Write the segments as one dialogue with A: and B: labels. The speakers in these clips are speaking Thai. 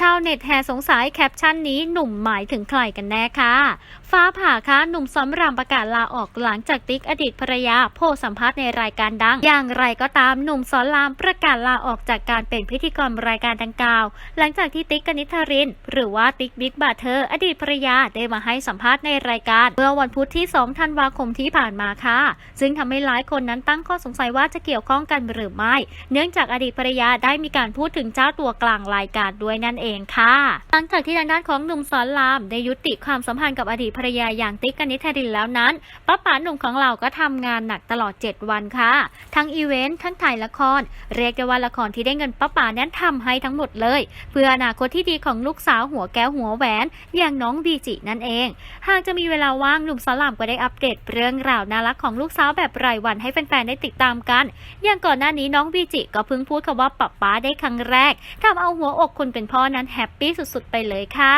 A: ชาวเน็ตแห่สงสัยแคปชั่นนี้หนุ่มหมายถึงใครกันแน่คะฟ้าผ่าคะหนุ่มสอนรามประกาศลาออกหลังจากติ๊กอดีตภรรยาโพสสัมภาษณ์ในรายการดัง อย่างไรก็ตามหนุ่มสอนรามประกาศลาออกจากการเป็นพิธีกรรายการดังกล่าว หลังจากที่ติ๊กกนิษฐริน หรือว่าติ๊กบิ๊กบาเธอร์อดีตภรรยาได้มาให้สัมภาษณ์ในรายการ เมื่อวันพุธที่ 2 ธันวาคมที่ผ่านมาค่ะ ซึ่งทำให้หลายคนนั้นตั้งข้อสงสัยว่าจะเกี่ยวข้องกันหรือไม่ เนื่องจากอดีตภรรยาได้มีการพูดถึงเจ้าตัวกลางรายการด้วยนั่นเองค่ะ หลังจากที่ทางด้านของหนุ่มสอนรามได้ยุติความสัมพันธ์กับอดีตภรรยาอย่างติ๊กกนิษฐรินแล้วนั้นป้าป๋าหนุ่มของเราก็ทำงานหนักตลอด 7 วันค่ะ ทั้งอีเวนต์ทั้งถ่ายละคร เรียกได้ว่าละครที่ได้เงินป้าป๋านั้นทำให้ทั้งหมดเลย เพื่ออนาคตที่ดีของลูกสาวหัวแก้วหัวแหวน อย่างน้องวีจินั่นเอง หากจะมีเวลาว่างหนุ่มสอนรามก็ได้อัปเดตเรื่องราวน่ารักของลูกสาวแบบรายวันให้แฟนๆได้ติดตามกัน อย่างก่อนหน้านี้น้องวีจิก็เพิ่งพูดคำว่าป๊าป๊าได้ครั้งแรกทำเอาหัวอกคนเป็นพ่อนั้นแฮปปี้สุดๆไปเลยค่ะ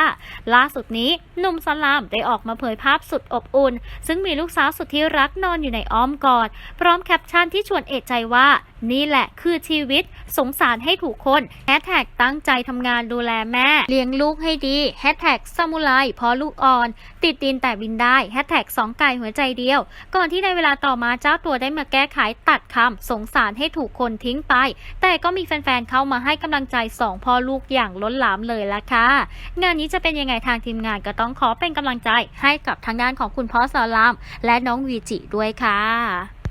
A: ล่าสุดนี้หนุ่มสลามได้ออกมาเผยภาพสุดอบอุ่น ซึ่งมีลูกสาวสุดที่รักนอนอยู่ในอ้อมกอด พร้อมแคปชั่นที่ชวนเอะใจว่า นี่แหละคือชีวิตสงสารให้ถูกคนแฮชแท็กตั้งใจทำงานดูแลแม่ เลี้ยงลูกให้ดีแฮชแท็กซามูไรพอลูกอ่อน ติดดินแต่บินได้แฮชแท็กสองไก่หัวใจเดียว ก่อนที่ในเวลาต่อมาเจ้าตัวได้มาแก้ไขตัดคำสงสารให้ถูกคนทิ้งไป แต่ก็มีแฟนๆเข้ามาให้กำลังใจสองพ่อลูกอย่างล้นหลามเลยละค่ะ งานนี้จะเป็นยังไงทางทีมงานก็ต้องขอเป็นกำลังใจให้กับทางด้านของคุณพ่อสอนราม และน้องวีจิด้วยค่ะ